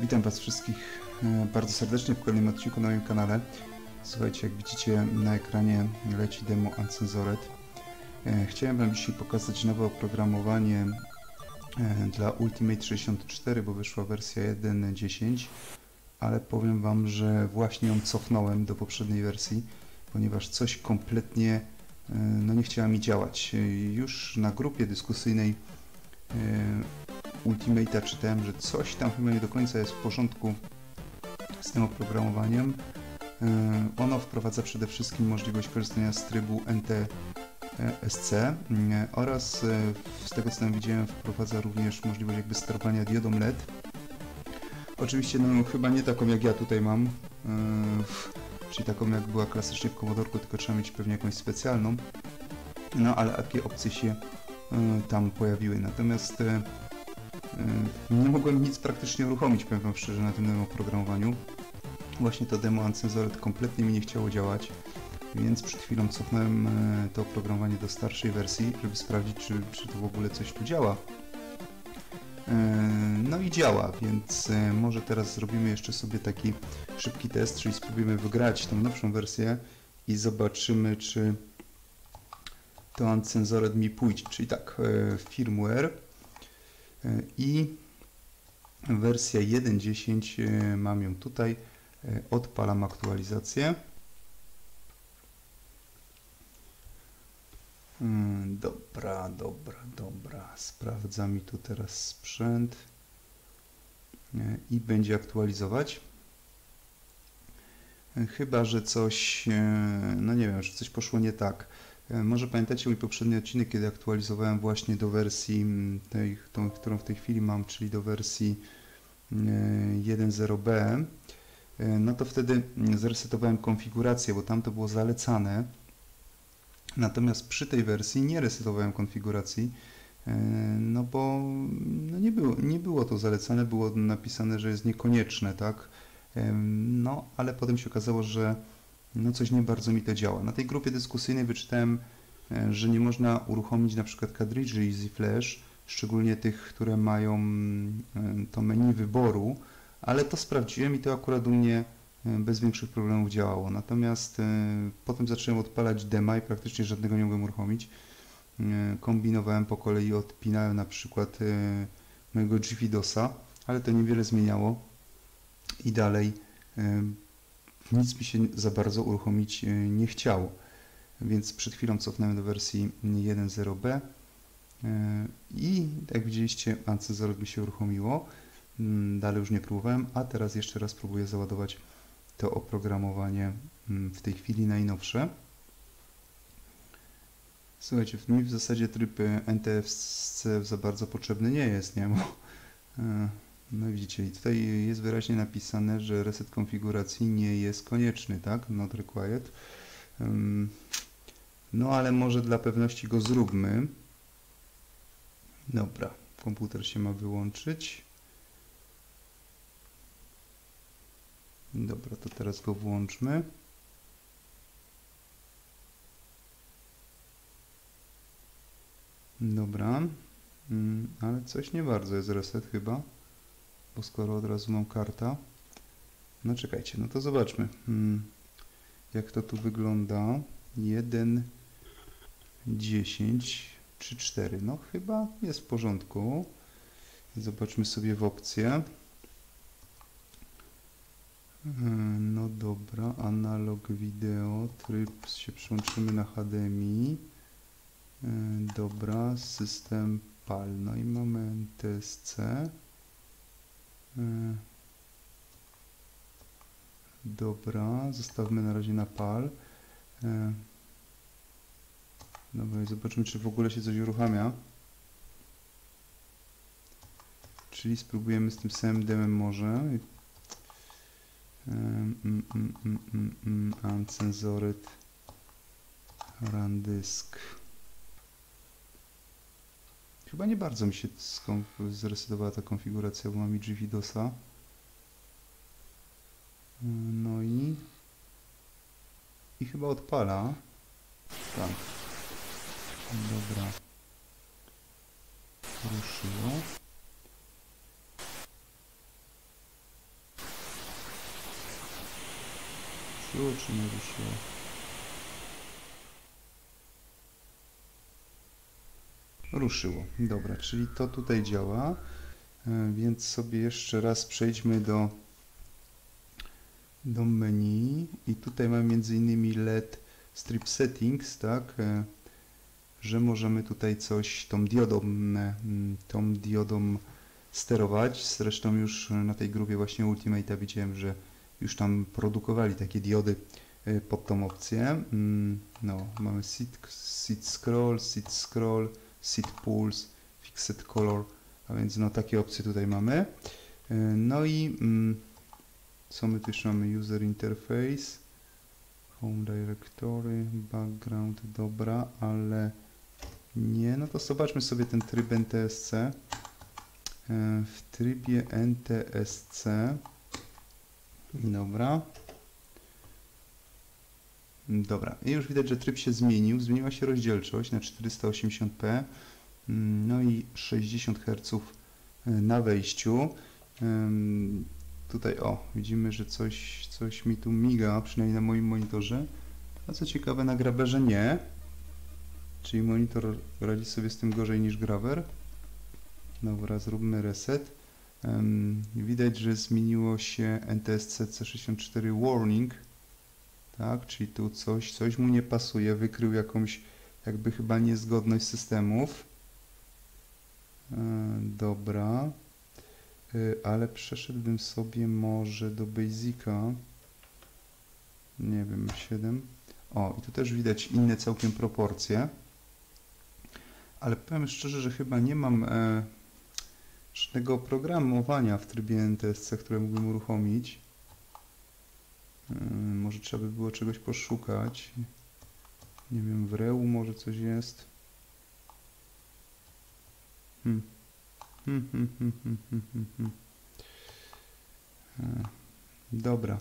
Witam Was wszystkich e, bardzo serdecznie w kolejnym odcinku na moim kanale. Słuchajcie, jak widzicie na ekranie leci demo Uncensored. E, Chciałem Wam dzisiaj pokazać nowe oprogramowanie e, dla Ultimate 64, bo wyszła wersja 1.10, ale powiem Wam, że właśnie ją cofnąłem do poprzedniej wersji, ponieważ coś kompletnie no, nie chciała mi działać. Już na grupie dyskusyjnej Ultimate'a czytałem, że coś tam chyba nie do końca jest w porządku z tym oprogramowaniem. Yy, Ono wprowadza przede wszystkim możliwość korzystania z trybu NTSC yy, oraz yy, z tego co tam widziałem wprowadza również możliwość jakby sterowania diodą LED. Oczywiście no chyba nie taką jak ja tutaj mam, czyli taką jak była klasycznie w Commodore, tylko trzeba mieć pewnie jakąś specjalną. No ale takie opcje się tam pojawiły. Natomiast Nie mogłem nic praktycznie uruchomić, powiem Wam szczerze, na tym nowym oprogramowaniu. Właśnie to demo Uncensored kompletnie mi nie chciało działać, więc przed chwilą cofnąłem e, to oprogramowanie do starszej wersji, żeby sprawdzić, czy, czy to w ogóle coś tu działa. E, No i działa, więc e, może teraz zrobimy jeszcze sobie taki szybki test, czyli spróbujemy wygrać tą nowszą wersję i zobaczymy, czy to Uncensored mi pójdzie. Czyli tak, firmware i wersja 1.10 e, mam ją tutaj. E, Odpalam aktualizację. Mm, Dobra, dobra, dobra. Sprawdza mi tu teraz sprzęt E, i będzie aktualizować. Chyba, że coś, no nie wiem, że coś poszło nie tak. E, Może pamiętacie mój poprzedni odcinek, kiedy aktualizowałem właśnie do wersji mm, tej, tą, którą w tej chwili mam, czyli do wersji e, 1.0b. E, No to wtedy mm, zresetowałem konfigurację, bo tam to było zalecane. Natomiast przy tej wersji nie resetowałem konfiguracji, e, no bo no nie, było, nie było to zalecane, było napisane, że jest niekonieczne, tak? No, ale potem się okazało, że no coś nie bardzo mi to działa. Na tej grupie dyskusyjnej wyczytałem, e, że nie można uruchomić na przykład kadridży Easy Flash, szczególnie tych, które mają mm, e, to menu wyboru, ale to sprawdziłem i to akurat u mnie e, bez większych problemów działało. Natomiast potem zacząłem odpalać dema i praktycznie żadnego nie mogłem uruchomić. Kombinowałem po kolei, odpinałem na przykład mojego GFIDOSa, ale to niewiele zmieniało i dalej nic mi się za bardzo uruchomić e, nie chciało. Więc przed chwilą cofnąłem do wersji 1.0b e, i jak widzieliście Uncensored mi się uruchomiło. Mm, Dalej już nie próbowałem, a teraz jeszcze raz próbuję załadować to oprogramowanie mm, w tej chwili najnowsze. Słuchajcie, mi w zasadzie tryb e, NTFC za bardzo potrzebny nie jest, nie? Bo, no widzicie, i tutaj jest wyraźnie napisane, że reset konfiguracji nie jest konieczny, tak? Not required. No ale może dla pewności go zróbmy. Dobra, komputer się ma wyłączyć. Dobra, to teraz go włączmy. Dobra, Ym, ale coś nie bardzo jest reset chyba bo skoro od razu mam karta. No czekajcie, no to zobaczmy, hmm, jak to tu wygląda. 1, 10 czy 4. No chyba jest w porządku. Zobaczmy sobie w opcję. Hmm, No dobra, analog wideo, tryb się przyłączymy na HDMI. Hmm, Dobra, system PAL. No i mamy NTSC. E, Dobra, zostawmy na razie na pal. E, Dobra, i zobaczmy, czy w ogóle się coś uruchamia. Czyli spróbujemy z tym samym demem może. Mm, uncensored run disk. Chyba nie bardzo mi się zresetowała ta konfiguracja, bo mam i Widosa. No i... I chyba odpala. Tak. Dobra. Ruszyło. Ruszyło czy nie ruszyło? Ruszyło. Dobra, czyli to tutaj działa. E, Więc sobie jeszcze raz przejdźmy do, do menu i tutaj mamy między innymi LED Strip Settings, tak, e, że możemy tutaj coś tą diodą, e, m, tą diodą sterować. Zresztą już na tej grupie właśnie Ultimate'a widziałem, że już tam produkowali takie diody e, pod tą opcję. Mm, No, mamy seed, seed scroll, seed scroll, seed pulse, fixed color, a więc no takie opcje tutaj mamy. E, No i mm, co my tu jeszcze mamy? User interface, home directory, background, dobra, ale nie, no to zobaczmy sobie ten tryb NTSC. E, W trybie NTSC, dobra. Dobra, i już widać, że tryb się zmienił. Zmieniła się rozdzielczość na 480p, mm, no i 60 Hz na wejściu. Tutaj o, widzimy, że coś, coś mi tu miga, przynajmniej na moim monitorze. A co ciekawe, na graberze nie. Czyli monitor radzi sobie z tym gorzej niż graber. Dobra, zróbmy reset. Widać, że zmieniło się NTSC C64 Warning. Tak, czyli tu coś, coś mu nie pasuje, wykrył jakąś jakby chyba niezgodność systemów. E, dobra. Y, ale przeszedłbym sobie może do Basica. Nie wiem, 7. O, i tu też widać inne całkiem proporcje. Ale powiem szczerze, że chyba nie mam e, żadnego oprogramowania w trybie NTSC, które mógłbym uruchomić. E, może trzeba by było czegoś poszukać. Nie wiem, w Reu może coś jest. Hmm. Hmm, hmm, hmm, hmm, hmm, hmm, hmm. E, Dobra.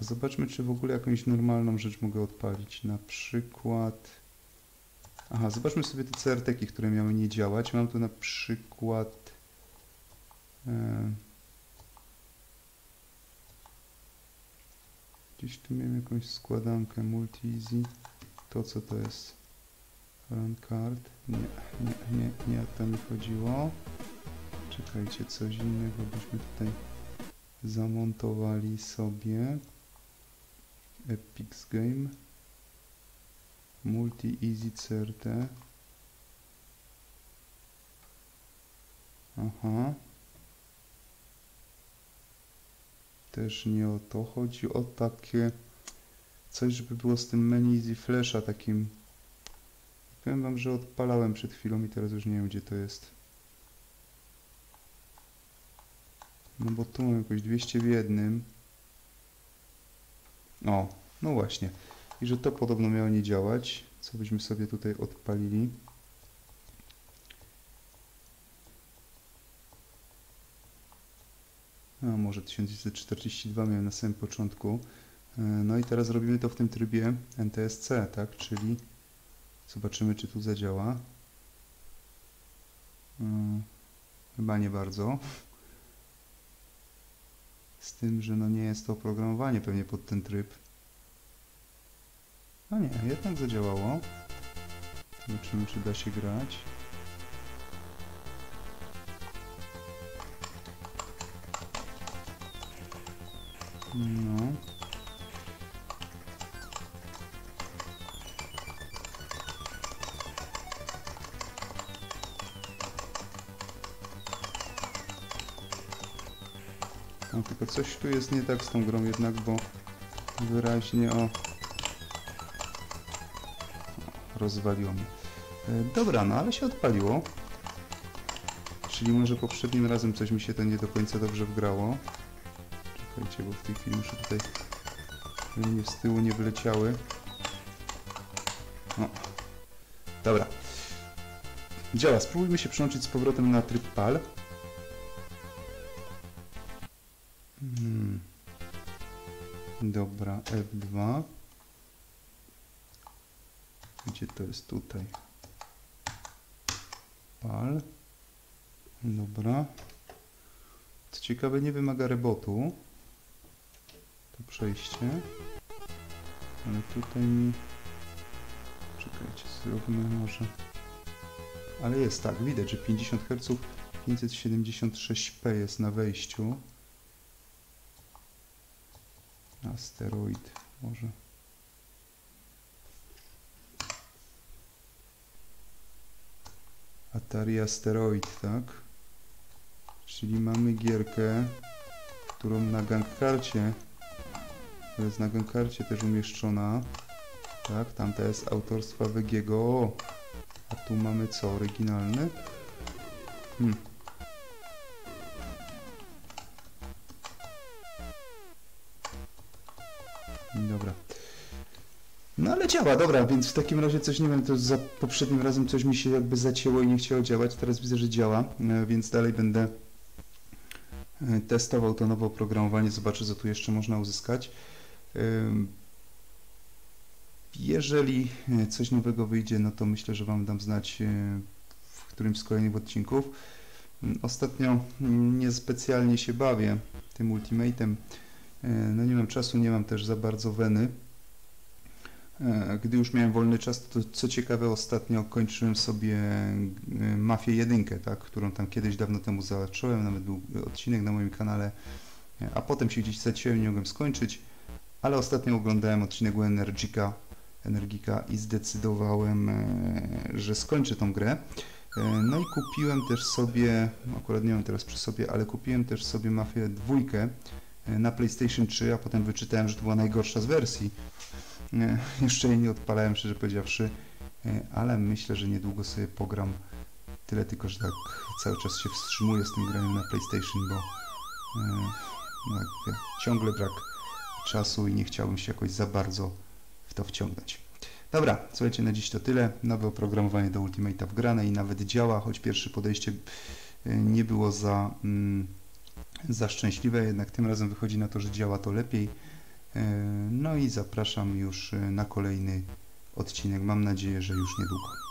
Zobaczmy, czy w ogóle jakąś normalną rzecz mogę odpalić. Na przykład... Aha, zobaczmy sobie te CRT-ki, które miały nie działać. Mam tu na przykład... E... Gdzieś tu miałem jakąś składankę multi-easy. To co to jest? Run card. Nie, nie, nie, nie o to mi chodziło. Czekajcie, coś innego byśmy tutaj zamontowali sobie. Epic Game. Multi Easy CRT. Aha. Też nie o to chodzi, o takie coś, żeby było z tym menu Easy Flasha takim Powiem wam, że odpalałem przed chwilą i teraz już nie wiem gdzie to jest. No bo tu mam jakoś 200 w jednym. O, no właśnie. I że to podobno miało nie działać. Co byśmy sobie tutaj odpalili. A może 1942 miałem na samym początku. E, No i teraz robimy to w tym trybie NTSC, tak? Czyli Zobaczymy, czy tu zadziała. Hmm, chyba nie bardzo. Z tym, że no nie jest to oprogramowanie pewnie pod ten tryb. No nie, jednak zadziałało. Zobaczymy, czy da się grać. No. No tylko coś tu jest nie tak z tą grą jednak, bo wyraźnie o... Rozwaliło mnie. E, Dobra, no ale się odpaliło. Czyli może poprzednim razem coś mi się to nie do końca dobrze wgrało. Czekajcie, bo w tej chwili muszę tutaj... żeby z tyłu nie wyleciały. O. Dobra. Działa. Spróbujmy się przełączyć z powrotem na tryb PAL. Hmm. Dobra, F2. Gdzie to jest tutaj? Pal. Dobra. Co ciekawe, nie wymaga rebotu. To przejście. Ale tutaj mi... Czekajcie, zróbmy może... Ale jest tak, widać, że 50 Hz 576p jest na wejściu. Asteroid może. Atari Asteroid, tak? Czyli mamy gierkę, którą na gangkarcie, która jest na gangkarcie też umieszczona. Tak, tamta jest autorstwa Wegiego. A tu mamy co, oryginalny? Hmm. Dobra. No ale działa, dobra, więc w takim razie coś, nie wiem, to za poprzednim razem coś mi się jakby zacięło i nie chciało działać, teraz widzę, że działa, e, więc dalej będę e, testował to nowe oprogramowanie, zobaczę, co tu jeszcze można uzyskać. Jeżeli e, coś nowego wyjdzie, no to myślę, że Wam dam znać e, w którymś z kolejnych odcinków. Ostatnio mm, niespecjalnie się bawię tym Ultimatem. E, No nie mam czasu, nie mam też za bardzo weny. Gdy już miałem wolny czas, to co ciekawe ostatnio kończyłem sobie Mafię 1, tak, którą tam kiedyś dawno temu zacząłem, nawet był odcinek na moim kanale, a potem się gdzieś zaciąłem, nie mogłem skończyć, ale ostatnio oglądałem odcinek u Energika, Energika i zdecydowałem, e, że skończę tą grę. E, No i kupiłem też sobie, akurat nie mam teraz przy sobie, ale kupiłem też sobie Mafię 2 e, na PlayStation 3, a potem wyczytałem, że to była najgorsza z wersji. Jeszcze jej nie odpalałem, szczerze powiedziawszy, ale myślę, że niedługo sobie pogram. Tyle tylko, że tak cały czas się wstrzymuję z tym graniem na PlayStation, bo no ciągle brak czasu i nie chciałbym się jakoś za bardzo w to wciągnąć. Dobra, słuchajcie, na dziś to tyle. Nowe oprogramowanie do Ultimate'a wgrane i nawet działa, choć pierwsze podejście e, nie było za, mm, za szczęśliwe, jednak tym razem wychodzi na to, że działa to lepiej. E, No i zapraszam już e, na kolejny odcinek. Mam nadzieję, że już niedługo.